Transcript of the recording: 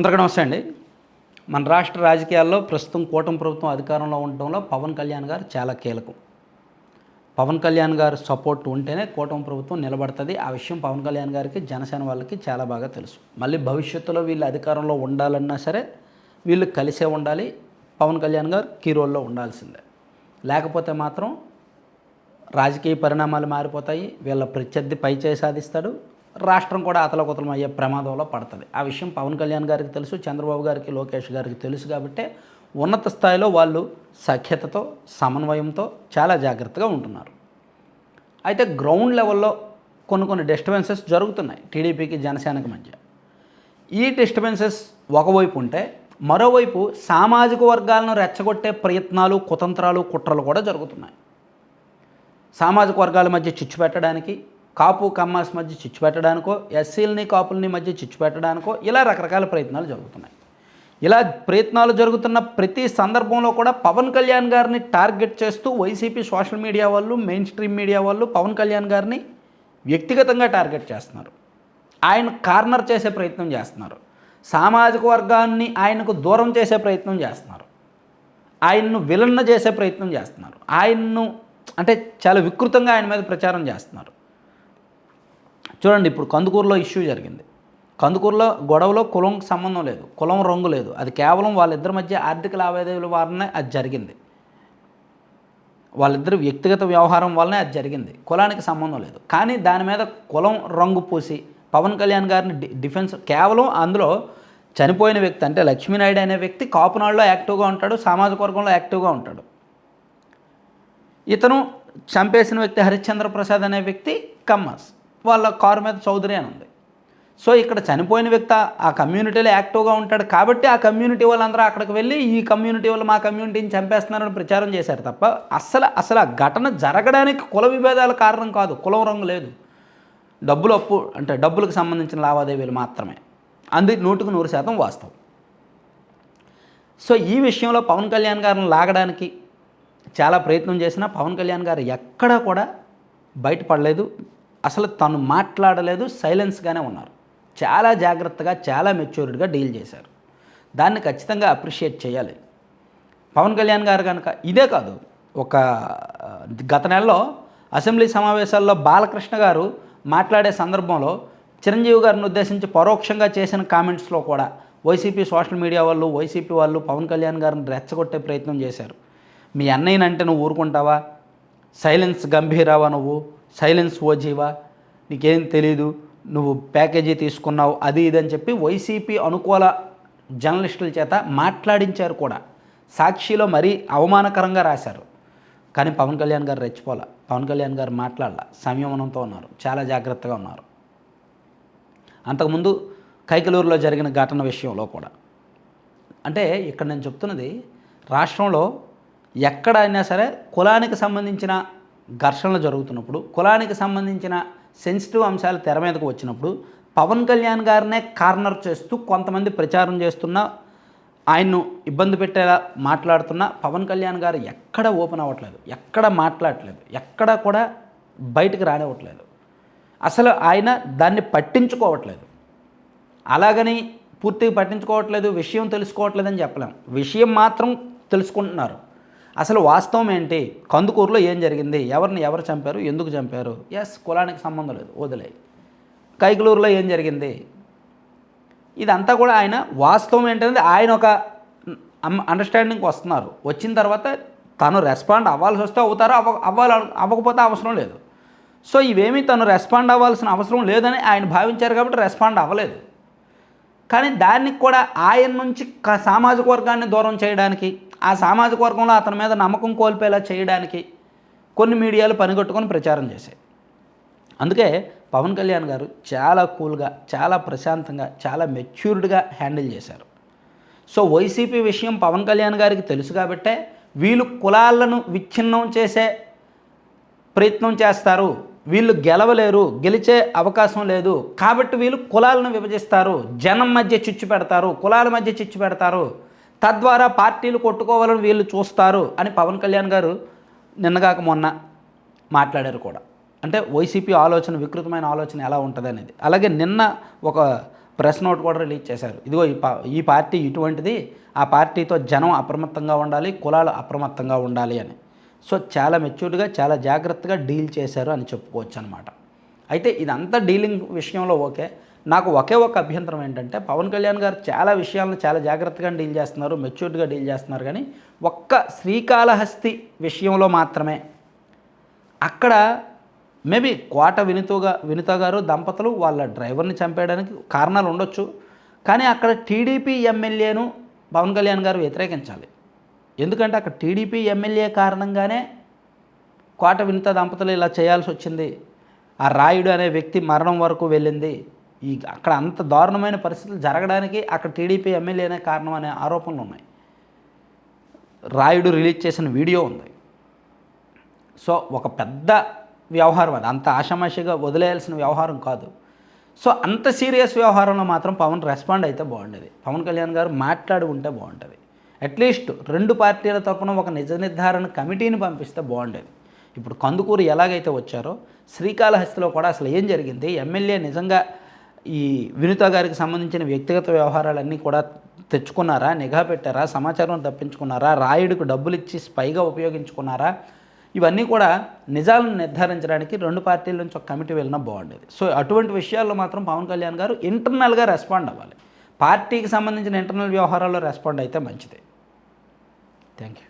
అందరికీ నమస్తే అండి. మన రాష్ట్ర రాజకీయాల్లో ప్రస్తుతం కూటమి ప్రభుత్వం అధికారంలో ఉండటంలో పవన్ కళ్యాణ్ గారు చాలా కీలకం. పవన్ కళ్యాణ్ గారు సపోర్ట్ ఉంటేనే కూటమి ప్రభుత్వం నిలబడుతుంది. ఆ విషయం పవన్ కళ్యాణ్ గారికి జనసేన వాళ్ళకి చాలా బాగా తెలుసు. మళ్ళీ భవిష్యత్తులో వీళ్ళు అధికారంలో ఉండాలన్నా సరే వీళ్ళు కలిసే ఉండాలి. పవన్ కళ్యాణ్ గారు కీ రోల్లో ఉండాల్సిందే. లేకపోతే మాత్రం రాజకీయ పరిణామాలు మారిపోతాయి. వీళ్ళ ప్రత్యర్థి పైచేయి సాధిస్తాడు. రాష్ట్రం కూడా అతలకుతలం అయ్యే ప్రమాదంలో పడుతుంది. ఆ విషయం పవన్ కళ్యాణ్ గారికి తెలుసు చంద్రబాబు గారికి లోకేష్ గారికి తెలుసు కాబట్టి ఉన్నత స్థాయిలో వాళ్ళు సఖ్యతతో సమన్వయంతో చాలా జాగ్రత్తగా ఉంటున్నారు. అయితే గ్రౌండ్ లెవెల్లో కొన్ని కొన్ని డిస్టర్బెన్సెస్ జరుగుతున్నాయి టీడీపీకి జనసేనకి మధ్య. ఈ డిస్టర్బెన్సెస్ ఒకవైపు ఉంటే మరోవైపు సామాజిక వర్గాలను రెచ్చగొట్టే ప్రయత్నాలు కుతంత్రాలు కుట్రలు కూడా జరుగుతున్నాయి. సామాజిక వర్గాల మధ్య చిచ్చు పెట్టడానికి కాపు కమ్మాస్ మధ్య చిచ్చు పెట్టడానికో ఎస్సీలని కాపుల్ని మధ్య చిచ్చు పెట్టడానికో ఇలా రకరకాల ప్రయత్నాలు జరుగుతున్నాయి. ఇలా ప్రయత్నాలు జరుగుతున్న ప్రతి సందర్భంలో కూడా పవన్ కళ్యాణ్ గారిని టార్గెట్ చేస్తూ వైసీపీ సోషల్ మీడియా వాళ్ళు మెయిన్ స్ట్రీమ్ మీడియా వాళ్ళు పవన్ కళ్యాణ్ గారిని వ్యక్తిగతంగా టార్గెట్ చేస్తున్నారు. ఆయన కార్నర్ చేసే ప్రయత్నం చేస్తున్నారు. సామాజిక వర్గాన్ని ఆయనకు దూరం చేసే ప్రయత్నం చేస్తున్నారు. ఆయన్ను విలన్న చేసే ప్రయత్నం చేస్తున్నారు. ఆయన్ను అంటే చాలా వికృతంగా ఆయన మీద ప్రచారం చేస్తున్నారు. చూడండి ఇప్పుడు కందుకూరులో ఇష్యూ జరిగింది. కందుకూరులో గొడవలో కులం సంబంధం లేదు కులం రంగు లేదు. అది కేవలం వాళ్ళిద్దరి మధ్య ఆర్థిక లావాదేవీల వలనే అది జరిగింది. వాళ్ళిద్దరు వ్యక్తిగత వ్యవహారం వల్లనే అది జరిగింది. కులానికి సంబంధం లేదు. కానీ దాని మీద కులం రంగు పూసి పవన్ కళ్యాణ్ గారిని డిఫెన్స్ కేవలం అందులో చనిపోయిన వ్యక్తి అంటే లక్ష్మీనాయుడు అనే వ్యక్తి కాపునాడులో యాక్టివ్గా ఉంటాడు సామాజిక వర్గంలో యాక్టివ్గా ఉంటాడు. ఇతను చంపేసిన వ్యక్తి హరిశ్చంద్ర ప్రసాద్ అనే వ్యక్తి కమ్మస్ వాళ్ళ కారు మీద చౌదరి అని ఉంది. సో ఇక్కడ చనిపోయిన వ్యక్తి ఆ- కమ్యూనిటీలో యాక్టివ్గా ఉంటాడు కాబట్టి ఆ కమ్యూనిటీ వాళ్ళందరూ అక్కడికి వెళ్ళి ఈ కమ్యూనిటీ వాళ్ళు మా కమ్యూనిటీని చంపేస్తున్నారని ప్రచారం చేశారు తప్ప అస్సలు అసలు ఆ ఘటన జరగడానికి కుల విభేదాల కారణం కాదు. కులం రంగు లేదు. డబ్బులు అప్పు అంటే డబ్బులకు సంబంధించిన లావాదేవీలు మాత్రమే. అంది నూటికి నూరు శాతం వాస్తవం. సో ఈ విషయంలో పవన్ కళ్యాణ్ గారిని లాగడానికి చాలా ప్రయత్నం చేసినా పవన్ కళ్యాణ్ గారు ఎక్కడా కూడా బయటపడలేదు. అసలు తను మాట్లాడలేదు సైలెన్స్గానే ఉన్నారు. చాలా జాగ్రత్తగా చాలా మెచ్యూరిడ్గా డీల్ చేశారు. దాన్ని ఖచ్చితంగా అప్రిషియేట్ చేయాలి. పవన్ కళ్యాణ్ గారు కనుక ఇదే కాదు ఒక గత నెలలో అసెంబ్లీ సమావేశాల్లో బాలకృష్ణ గారు మాట్లాడే సందర్భంలో చిరంజీవి గారిని ఉద్దేశించి పరోక్షంగా చేసిన కామెంట్స్లో కూడా వైసీపీ సోషల్ మీడియా వాళ్ళు వైసీపీ వాళ్ళు పవన్ కళ్యాణ్ గారిని రెచ్చగొట్టే ప్రయత్నం చేశారు. మీ అన్నయ్యనంటే నువ్వు ఊరుకుంటావా? సైలెన్స్ గంభీరావా నువ్వు? సైలెన్స్ ఓజీవా నీకేం తెలీదు నువ్వు ప్యాకేజీ తీసుకున్నావు అది ఇది అని చెప్పి వైసీపీ అనుకూల జర్నలిస్టుల చేత మాట్లాడించారు కూడా. సాక్షిలో మరీ అవమానకరంగా రాశారు. కానీ పవన్ కళ్యాణ్ గారు రెచ్చిపోలే. పవన్ కళ్యాణ్ గారు మాట్లాడాల. సంయమనంతో ఉన్నారు. చాలా జాగ్రత్తగా ఉన్నారు. అంతకుముందు కైకలూరులో జరిగిన ఘటన విషయంలో కూడా. అంటే ఇక్కడ నేను చెప్తున్నది రాష్ట్రంలో ఎక్కడ అయినా సరే కులానికి సంబంధించిన ఘర్షణలు జరుగుతున్నప్పుడు కులానికి సంబంధించిన సెన్సిటివ్ అంశాలు తెర మీదకు వచ్చినప్పుడు పవన్ కళ్యాణ్ గారినే కార్నర్ చేస్తూ కొంతమంది ప్రచారం చేస్తున్న ఆయన్ను ఇబ్బంది పెట్టేలా మాట్లాడుతున్న పవన్ కళ్యాణ్ గారు ఎక్కడ ఓపెన్ అవ్వట్లేదు. ఎక్కడ మాట్లాడట్లేదు. ఎక్కడ కూడా బయటకు రానివ్వట్లేదు. అసలు ఆయన దాన్ని పట్టించుకోవట్లేదు. అలాగని పూర్తిగా పట్టించుకోవట్లేదు విషయం తెలుసుకోవట్లేదని చెప్పలేం. విషయం మాత్రం తెలుసుకుంటున్నారు. అసలు వాస్తవం ఏంటి? కందుకూరులో ఏం జరిగింది? ఎవరిని ఎవరు చంపారు? ఎందుకు చంపారు? ఎస్ కులానికి సంబంధం లేదు వదిలే కైకులూరులో ఏం జరిగింది? ఇదంతా కూడా ఆయన వాస్తవం ఏంటనేది ఆయన ఒక అండర్స్టాండింగ్కి వస్తున్నారు. వచ్చిన తర్వాత తను రెస్పాండ్ అవ్వాల్సి వస్తే అవుతారో అవ్వ అవ్వాలి అవ్వకపోతే అవసరం లేదు. సో ఇవేమీ తను రెస్పాండ్ అవ్వాల్సిన అవసరం లేదని ఆయన భావించారు కాబట్టి రెస్పాండ్ అవ్వలేదు. కానీ దానికి కూడా ఆయన నుంచి సామాజిక వర్గాన్ని దూరం చేయడానికి ఆ సామాజిక వర్గంలో అతని మీద నమ్మకం కోల్పోయేలా చేయడానికి కొన్ని మీడియాలు పనిగట్టుకొని ప్రచారం చేశాయి. అందుకే పవన్ కళ్యాణ్ గారు చాలా కూల్గా చాలా ప్రశాంతంగా చాలా మెచ్యూర్డ్గా హ్యాండిల్ చేశారు. సో వైసీపీ విషయం పవన్ కళ్యాణ్ గారికి తెలుసు కాబట్టే వీళ్ళు కులాలను విచ్ఛిన్నం చేసే ప్రయత్నం చేస్తారు. వీళ్ళు గెలవలేరు గెలిచే అవకాశం లేదు. కాబట్టి వీళ్ళు కులాలను విభజిస్తారు. జనం మధ్య చిచ్చు పెడతారు కులాల మధ్య చిచ్చు పెడతారు. తద్వారా పార్టీలు కొట్టుకోవాలని వీళ్ళు చూస్తారు అని పవన్ కళ్యాణ్ గారు నిన్నగాక మొన్న మాట్లాడారు కూడా. అంటే వైసీపీ ఆలోచన వికృతమైన ఆలోచన ఎలా ఉంటుంది అనేది అలాగే నిన్న ఒక ప్రెస్ నోట్ కూడా రిలీజ్ చేశారు. ఇదిగో ఈ పా ఈ పార్టీ ఇటువంటిది ఆ పార్టీతో జనం అప్రమత్తంగా ఉండాలి కులాలు అప్రమత్తంగా ఉండాలి అని. సో చాలా మెచ్యూర్డ్గా చాలా జాగ్రత్తగా డీల్ చేశారు అని చెప్పుకోవచ్చు అనమాట అయితే ఇదంతా డీలింగ్ విషయంలో ఓకే నాకు ఒకే ఒక అభ్యంతరం ఏంటంటే పవన్ కళ్యాణ్ గారు చాలా విషయాలను చాలా జాగ్రత్తగా డీల్ చేస్తున్నారు మెచ్యూర్డ్గా డీల్ చేస్తున్నారు. కానీ ఒక్క శ్రీకాళహస్తి విషయంలో మాత్రమే. అక్కడ మేబీ కోట వినితోగా వినిత గారు దంపతులు వాళ్ళ డ్రైవర్ని చంపేయడానికి కారణాలు ఉండొచ్చు. కానీ అక్కడ టీడీపీ ఎమ్మెల్యేను పవన్ కళ్యాణ్ గారు వ్యతిరేకించాలి. ఎందుకంటే అక్కడ టీడీపీ ఎమ్మెల్యే కారణంగానే కోట వినిత దంపతులు ఇలా చేయాల్సి వచ్చింది. ఆ రాయుడు అనే వ్యక్తి మరణం వరకు వెళ్ళింది. ఈ అక్కడ అంత దారుణమైన పరిస్థితులు జరగడానికి అక్కడ టీడీపీ ఎమ్మెల్యేనే కారణం అనే ఆరోపణలు ఉన్నాయి. రాయుడు రిలీజ్ చేసిన వీడియో ఉంది. సో ఒక పెద్ద వ్యవహారం అది. అంత ఆషామాషిగా వదిలేయాల్సిన వ్యవహారం కాదు. సో అంత సీరియస్ వ్యవహారంలో మాత్రం పవన్ రెస్పాండ్ అయితే బాగుండేది. పవన్ కళ్యాణ్ గారు మాట్లాడి ఉంటే బాగుంటుంది అట్లీస్ట్ రెండు పార్టీల తరపున ఒక నిజ నిర్ధారణ కమిటీని పంపిస్తే బాగుండేది. ఇప్పుడు కందుకూరు ఎలాగైతే వచ్చారో శ్రీకాళహస్తిలో కూడా అసలు ఏం జరిగింది? ఎమ్మెల్యే నిజంగా ఈ వినుత గారికి సంబంధించిన వ్యక్తిగత వ్యవహారాలన్నీ కూడా తెచ్చుకున్నారా? నిఘా పెట్టారా? సమాచారం తప్పించుకున్నారా? రాయుడికి డబ్బులు ఇచ్చి స్పైగా ఉపయోగించుకున్నారా? ఇవన్నీ కూడా నిజాలను నిర్ధారించడానికి రెండు పార్టీల నుంచి ఒక కమిటీ వెళ్ళినా బాగుండేది సో అటువంటి విషయాల్లో మాత్రం పవన్ కళ్యాణ్ గారు ఇంటర్నల్గా రెస్పాండ్ అవ్వాలి. పార్టీకి సంబంధించిన ఇంటర్నల్ వ్యవహారాల్లో రెస్పాండ్ అయితే మంచిది. Thank you